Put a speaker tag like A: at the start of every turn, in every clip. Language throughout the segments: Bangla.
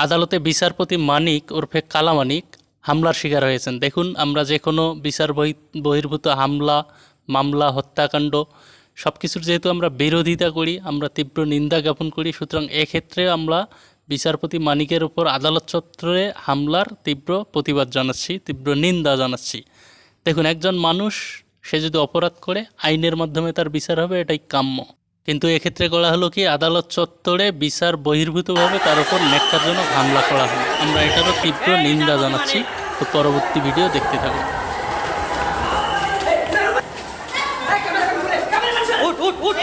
A: আদালতে বিচারপতি মানিক ওরফে কালা মানিক হামলার শিকার হয়েছেন। দেখুন, আমরা যে কোনো বিচার বহি- বহির্ভূত হামলা, মামলা, হত্যাকাণ্ড সব কিছুর যেহেতু আমরা বিরোধিতা করি, আমরা তীব্র নিন্দা জ্ঞাপন করি, সুতরাং এক্ষেত্রে আমরা বিচারপতি মানিকের উপর আদালত চত্বরে হামলার তীব্র প্রতিবাদ জানাচ্ছি, তীব্র নিন্দা জানাচ্ছি। দেখুন, একজন মানুষ, সে যদি অপরাধ করে, আইনের মাধ্যমে তার বিচার হবে, এটাই কাম্য। কিন্তু এক্ষেত্রে করা হলো কি আদালত চত্বরে বিচার বহির্ভূতভাবে তার উপর জন্য হামলা করা হয় আমরা এটারও তীব্র নিন্দা জানাচ্ছি তো পরবর্তী ভিডিও দেখতে থাকুন
B: উঠ উঠ উঠ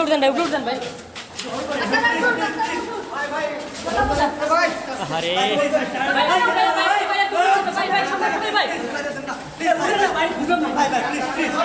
B: উঠুন ভাই উঠুন ভাই 哎，你卖的真的，对
C: 呀，我这个
D: 买，你。